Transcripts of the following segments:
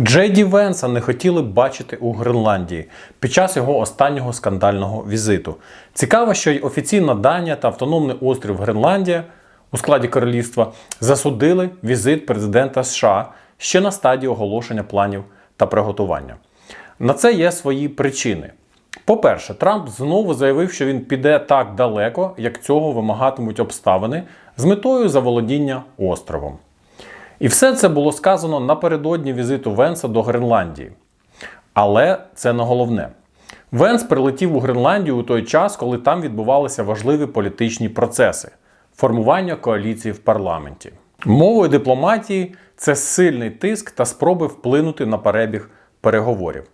Джей Ді Венса не хотіли бачити у Гренландії під час його останнього скандального візиту. Цікаво, що й офіційна Данія та автономний острів Гренландія у складі королівства засудили візит президента США ще на стадії оголошення планів та приготування. На це є свої причини. По-перше, Трамп знову заявив, що він піде так далеко, як цього вимагатимуть обставини з метою заволодіння островом. І все це було сказано напередодні візиту Венса до Гренландії. Але це не головне. Венс прилетів у Гренландію у той час, коли там відбувалися важливі політичні процеси формування коаліції в парламенті. Мовою дипломатії це сильний тиск та спроби вплинути на перебіг переговорів.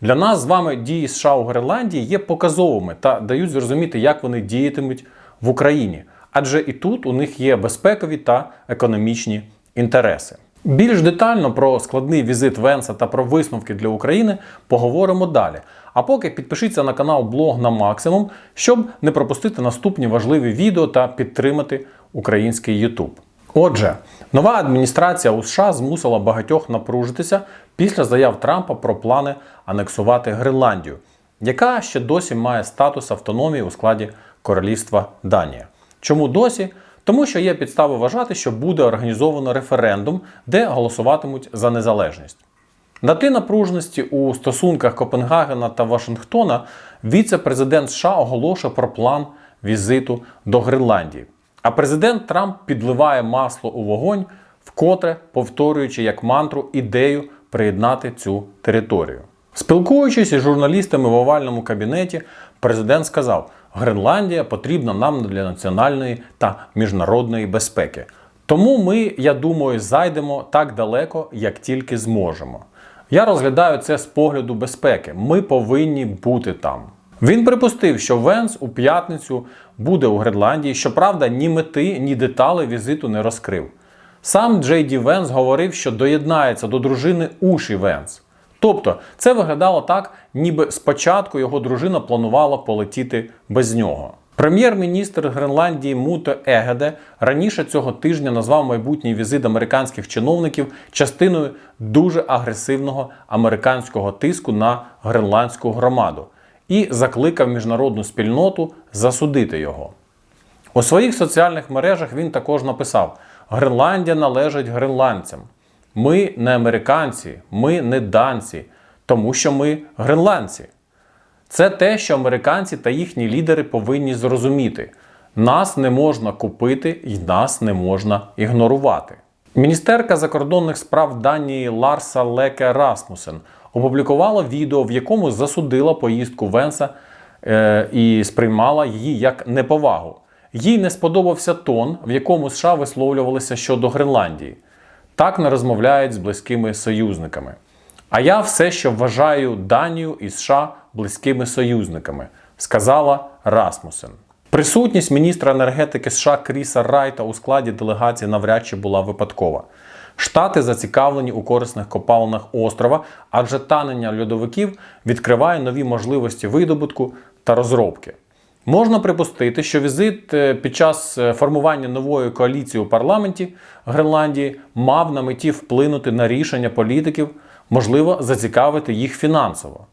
Для нас з вами дії США у Гренландії є показовими та дають зрозуміти, як вони діятимуть в Україні, адже і тут у них є безпекові та економічні інтереси. Більш детально про складний візит Венса та про висновки для України поговоримо далі. А поки підпишіться на канал Блог на максимум, щоб не пропустити наступні важливі відео та підтримати український YouTube. Отже, нова адміністрація у США змусила багатьох напружитися після заяв Трампа про плани анексувати Гренландію, яка ще досі має статус автономії у складі Королівства Данія. Чому досі? Тому що є підстави вважати, що буде організовано референдум, де голосуватимуть за незалежність. На тлі напруженості у стосунках Копенгагена та Вашингтона віце-президент США оголошує про план візиту до Гренландії. А президент Трамп підливає масло у вогонь, вкотре повторюючи як мантру ідею приєднати цю територію. Спілкуючись із журналістами в овальному кабінеті, президент сказав: Гренландія потрібна нам для національної та міжнародної безпеки. Тому ми, я думаю, зайдемо так далеко, як тільки зможемо. Я розглядаю це з погляду безпеки. Ми повинні бути там. Він припустив, що Венс у п'ятницю буде у Гренландії. Щоправда, ні мети, ні деталі візиту не розкрив. Сам Джей Ді Венс говорив, що доєднається до дружини Уші Венс. Тобто, це виглядало так, ніби спочатку його дружина планувала полетіти без нього. Прем'єр-міністр Гренландії Муто Егеде раніше цього тижня назвав майбутній візит американських чиновників частиною дуже агресивного американського тиску на гренландську громаду і закликав міжнародну спільноту засудити його. У своїх соціальних мережах він також написав: Гренландія належить гренландцям. Ми не американці, ми не данці, тому що ми гренландці. Це те, що американці та їхні лідери повинні зрозуміти. Нас не можна купити і нас не можна ігнорувати. Міністерка закордонних справ Данії Ларса Леке Расмусен опублікувала відео, в якому засудила поїздку Венса е, і сприймала її як неповагу. Їй не сподобався тон, в якому США висловлювалися щодо Гренландії. Так не розмовляють з близькими союзниками. А я все ще вважаю Данію і США близькими союзниками, сказала Расмусен. Присутність міністра енергетики США Кріса Райта у складі делегації навряд чи була випадкова. Штати зацікавлені у корисних копалинах острова, адже танення льодовиків відкриває нові можливості видобутку та розробки. Можна припустити, що візит е, під час е, формування нової коаліції у парламенті Гренландії мав на меті вплинути на рішення політиків, можливо, зацікавити їх фінансово,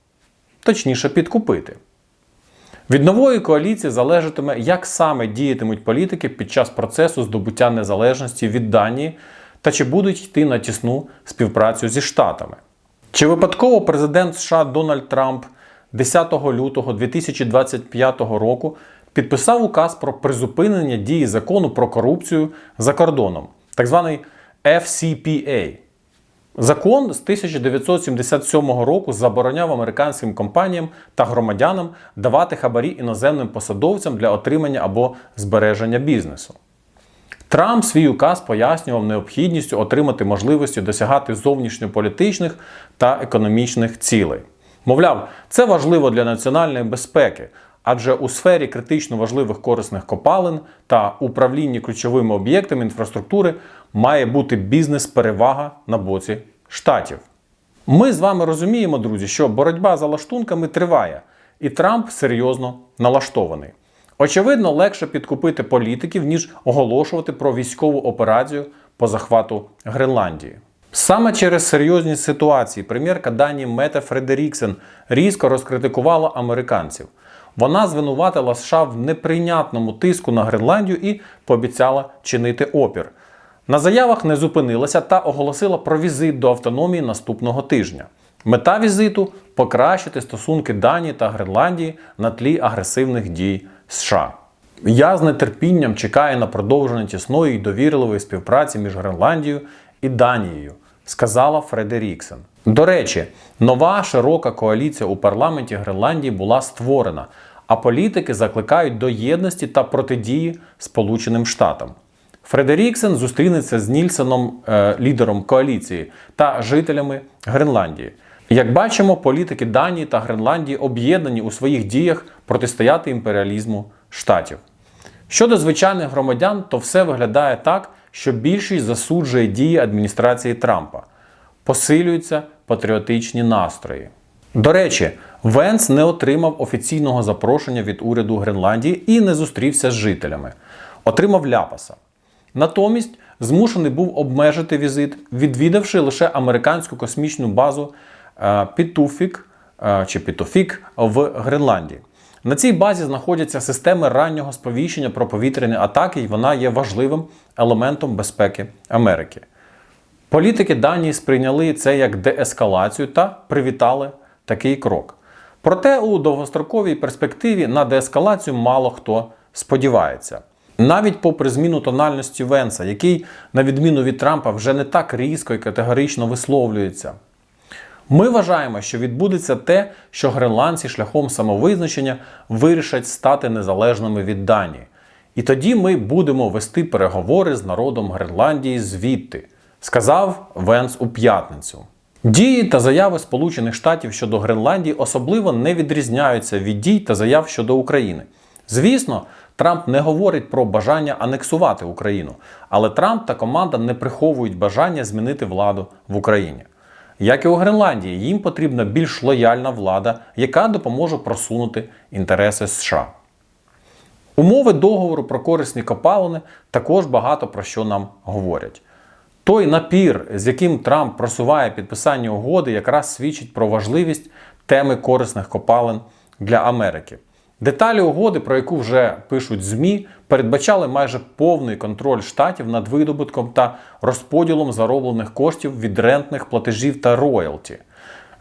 точніше, підкупити. Від нової коаліції залежатиме, як саме діятимуть політики під час процесу здобуття незалежності від Данії та чи будуть йти на тісну співпрацю зі Штатами. Чи випадково президент США Дональд Трамп 10 лютого 2025 року підписав указ про призупинення дії закону про корупцію за кордоном, так званий FCPA. Закон з 1977 року забороняв американським компаніям та громадянам давати хабарі іноземним посадовцям для отримання або збереження бізнесу. Трамп свій указ пояснював необхідністю отримати можливості досягати зовнішньополітичних та економічних цілей. Мовляв, це важливо для національної безпеки, адже у сфері критично важливих корисних копалин та управлінні ключовими об'єктами інфраструктури має бути бізнес-перевага на боці штатів. Ми з вами розуміємо, друзі, що боротьба за лаштунками триває, і Трамп серйозно налаштований. Очевидно, легше підкупити політиків, ніж оголошувати про військову операцію по захвату Гренландії. Саме через серйозні ситуації прем'єрка Данії Мете Фредеріксен різко розкритикувала американців. Вона звинуватила США в неприйнятному тиску на Гренландію і пообіцяла чинити опір. На заявах не зупинилася та оголосила про візит до автономії наступного тижня. Мета візиту покращити стосунки Данії та Гренландії на тлі агресивних дій США. Я з нетерпінням чекаю на продовження тісної і довірливої співпраці між Гренландією і Данією, сказала Фредеріксен. До речі, нова широка коаліція у парламенті Гренландії була створена, а політики закликають до єдності та протидії Сполученим Штатам. Фредеріксен зустрінеться з Нільсеном, е, лідером коаліції, та жителями Гренландії. Як бачимо, політики Данії та Гренландії об'єднані у своїх діях протистояти імперіалізму штатів. Щодо звичайних громадян, то все виглядає так, що більшість засуджує дії адміністрації Трампа. Посилюються патріотичні настрої. До речі, Венс не отримав офіційного запрошення від уряду Гренландії і не зустрівся з жителями. Отримав ляпаса. Натомість змушений був обмежити візит, відвідавши лише американську космічну базу е, Пітуфік е, чи Пітофік в Гренландії. На цій базі знаходяться системи раннього сповіщення про повітряні атаки, і вона є важливим елементом безпеки Америки. Політики Данії сприйняли це як деескалацію та привітали такий крок. Проте у довгостроковій перспективі на деескалацію мало хто сподівається. Навіть попри зміну тональності Венса, який, на відміну від Трампа, вже не так різко і категорично висловлюється. Ми вважаємо, що відбудеться те, що гренландці шляхом самовизначення вирішать стати незалежними від Данії. І тоді ми будемо вести переговори з народом Гренландії звідти, сказав Венс у п'ятницю. Дії та заяви Сполучених Штатів щодо Гренландії особливо не відрізняються від дій та заяв щодо України. Звісно, Трамп не говорить про бажання анексувати Україну, але Трамп та команда не приховують бажання змінити владу в Україні. Як і у Гренландії, їм потрібна більш лояльна влада, яка допоможе просунути інтереси США. Умови договору про корисні копалини також багато про що нам говорять. Той напір, з яким Трамп просуває підписання угоди, якраз свідчить про важливість теми корисних копалин для Америки. Деталі угоди, про яку вже пишуть ЗМІ, передбачали майже повний контроль штатів над видобутком та розподілом зароблених коштів від рентних платежів та роялті.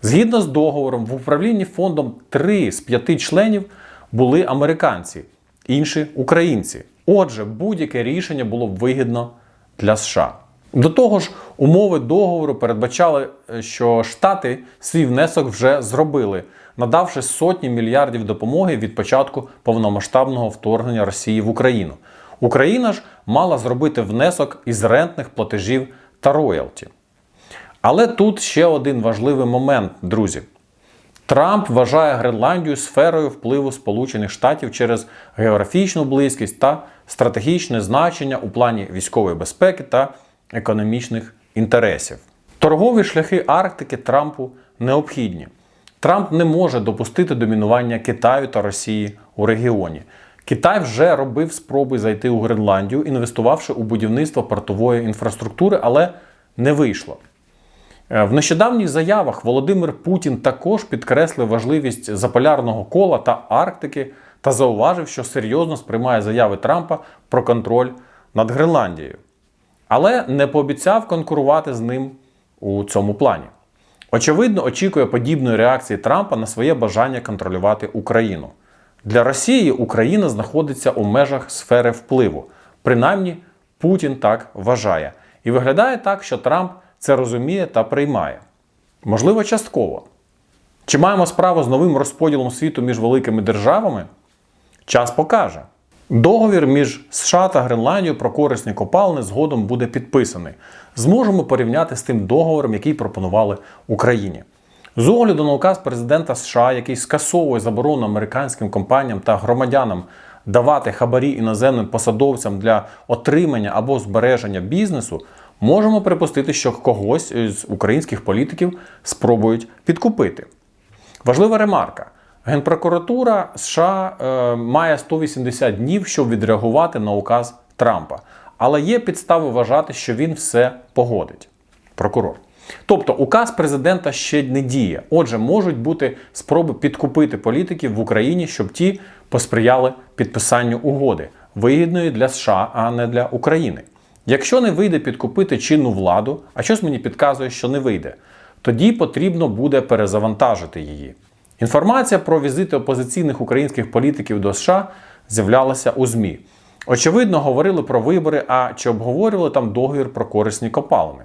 Згідно з договором, в управлінні фондом три з п'яти членів були американці, інші українці. Отже, будь-яке рішення було вигідно для США. До того ж, умови договору передбачали, що Штати свій внесок вже зробили, надавши сотні мільярдів допомоги від початку повномасштабного вторгнення Росії в Україну. Україна ж мала зробити внесок із рентних платежів та роялті. Але тут ще один важливий момент, друзі. Трамп вважає Гренландію сферою впливу Сполучених Штатів через географічну близькість та стратегічне значення у плані військової безпеки та економічних інтересів. Торгові шляхи Арктики Трампу необхідні. Трамп не може допустити домінування Китаю та Росії у регіоні. Китай вже робив спроби зайти у Гренландію, інвестувавши у будівництво портової інфраструктури, але не вийшло. Е, В нещодавніх заявах Володимир Путін також підкреслив важливість заполярного кола та Арктики та зауважив, що серйозно сприймає заяви Трампа про контроль над Гренландією. Але не пообіцяв конкурувати з ним у цьому плані. Очевидно, очікує подібної реакції Трампа на своє бажання контролювати Україну. Для Росії Україна знаходиться у межах сфери впливу. Принаймні, Путін так вважає. І виглядає так, що Трамп це розуміє та приймає. Можливо, частково. Чи маємо справу з новим розподілом світу між великими державами? Час покаже. Договір між США та Гренландією про корисні копалини згодом буде підписаний. Зможемо порівняти з тим договором, який пропонували Україні. З огляду на указ президента США, який скасовує заборону американським компаніям та громадянам давати хабарі іноземним посадовцям для отримання або збереження бізнесу, можемо припустити, що когось з українських політиків спробують підкупити. Важлива ремарка. Генпрокуратура США е, має 180 днів, щоб відреагувати на указ Трампа. Але є підстави вважати, що він все погодить. Прокурор. Тобто указ президента ще не діє. Отже, можуть бути спроби підкупити політиків в Україні, щоб ті посприяли підписанню угоди, вигідної для США, а не для України. Якщо не вийде підкупити чинну владу, а щось мені підказує, що не вийде, тоді потрібно буде перезавантажити її. Інформація про візити опозиційних українських політиків до США з'являлася у ЗМІ. Очевидно, говорили про вибори, а чи обговорювали там договір про корисні копалини.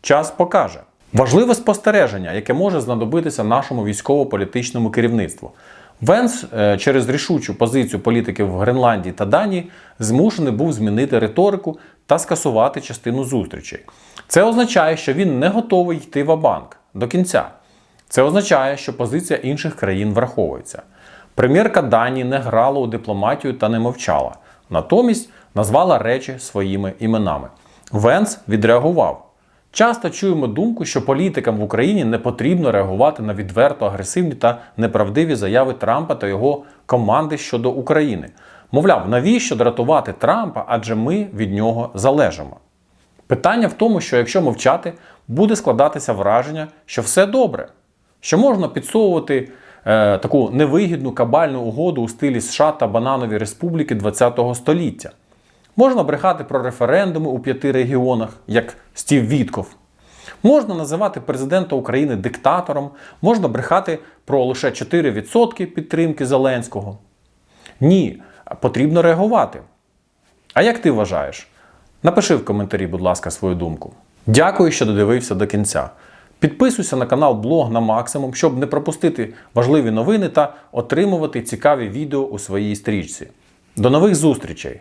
Час покаже. Важливе спостереження, яке може знадобитися нашому військово-політичному керівництву. Венс е, через рішучу позицію політиків в Гренландії та Данії змушений був змінити риторику та скасувати частину зустрічей. Це означає, що він не готовий йти в банк до кінця. Це означає, що позиція інших країн враховується. Прем'єрка Данії не грала у дипломатію та не мовчала, натомість назвала речі своїми іменами. Венс відреагував. Часто чуємо думку, що політикам в Україні не потрібно реагувати на відверто агресивні та неправдиві заяви Трампа та його команди щодо України. Мовляв, навіщо дратувати Трампа, адже ми від нього залежимо. Питання в тому, що якщо мовчати, буде складатися враження, що все добре, що можна підсовувати е, таку невигідну кабальну угоду у стилі США та Бананові Республіки ХХ століття. Можна брехати про референдуми у п'яти регіонах, як Стів Вітков. Можна називати президента України диктатором, можна брехати про лише 4% підтримки Зеленського. Ні, потрібно реагувати. А як ти вважаєш? Напиши в коментарі, будь ласка, свою думку. Дякую, що додивився до кінця. Підписуйся на канал Блог на максимум, щоб не пропустити важливі новини та отримувати цікаві відео у своїй стрічці. До нових зустрічей!